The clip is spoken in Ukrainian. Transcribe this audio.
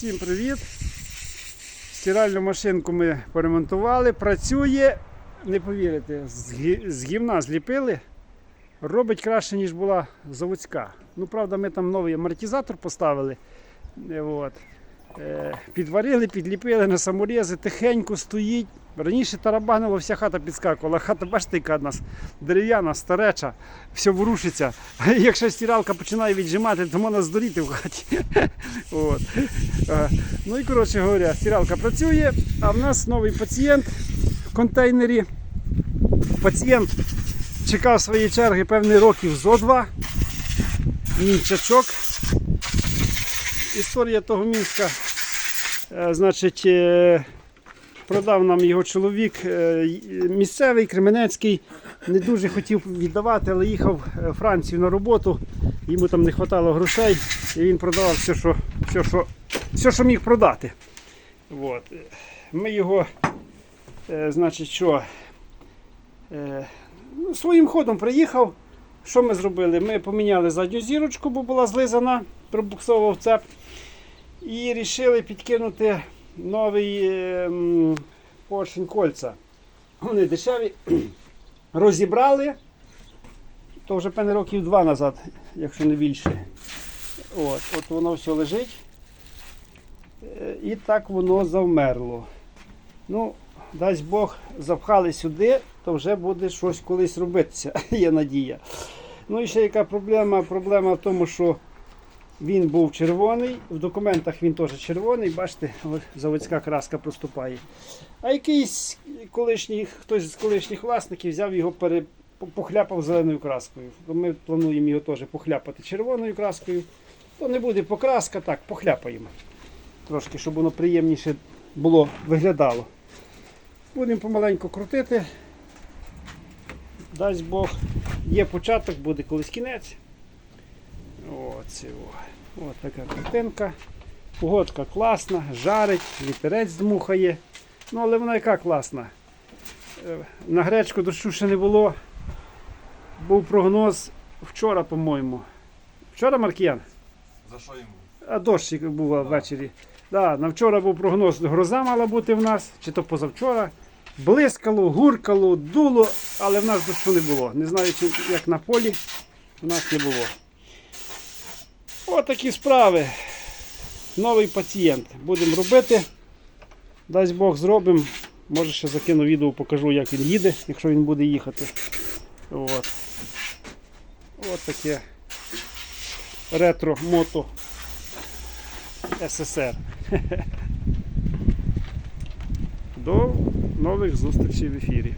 Всім привіт! Стиральну машинку ми поремонтували. Працює, не повірите, з гімна зліпили. Робить краще, ніж була заводська. Ну, правда, ми там новий амортизатор поставили. Е, От. Е, Підварили, підліпили на саморези, тихенько стоїть. Раніше тарабанило, вся хата підскакувала. Хата, бачите, яка в нас дерев'яна, стареча, все ворушиться. Якщо стиралка починає віджимати, то можна здуріти в хаті. От. Е, Ну і коротше говоря, стиралка працює, а в нас новий пацієнт в контейнері. Пацієнт чекав своєї черги певний років зо два. Мінчачок. Історія того мінська. е, Значить, е, продав нам його чоловік е, місцевий, Кременецький. Не дуже хотів віддавати, але їхав е, в Францію на роботу. Йому там не вистачало грошей, і він продавав все, що, все, що, все, що міг продати. От. Ми його, е, значить, що, е, ну, своїм ходом приїхав. Що ми зробили? Ми поміняли задню зірочку, бо була злизана, пробуксовував цеп. І вирішили підкинути новий е, м, поршень кольця. Вони дешеві. Розібрали. То вже певне років два назад, якщо не більше. От, от воно все лежить. Е, І так воно завмерло. Ну, дасть Бог, запхали сюди, то вже буде щось колись робитися, є надія. Ну і ще яка проблема? Проблема в тому, що він був червоний, в документах він теж червоний, бачите, заводська краска проступає. А якийсь колишній, хтось з колишніх власників взяв його похляпав зеленою краскою. Ми плануємо його теж похляпати червоною краскою. То не буде покраска, так, похляпаємо. Трошки, щоб воно приємніше було, виглядало. Будемо помаленьку крутити. Дасть Бог, є початок, буде колись кінець. Оце о. От така картинка. Погодка класна, жарить, вітерець дмухає. Ну, але вона яка класна. Е, На гречку дощу ще не було. Був прогноз вчора, по-моєму. Вчора Маркіян? За що йому? А дощ був ввечері. Да, на вчора був прогноз, гроза мала бути в нас, чи то позавчора. Блискало, гуркало, дуло, але в нас дощу не було. Не знаю, як на полі, в нас не було. Отакі справи. Новий пацієнт. Будемо робити. Дасть Бог зробимо. Може ще закину відео, покажу, як він їде, якщо він буде їхати. От. От таке ретро-мото СССР. До нових зустрічей в ефірі.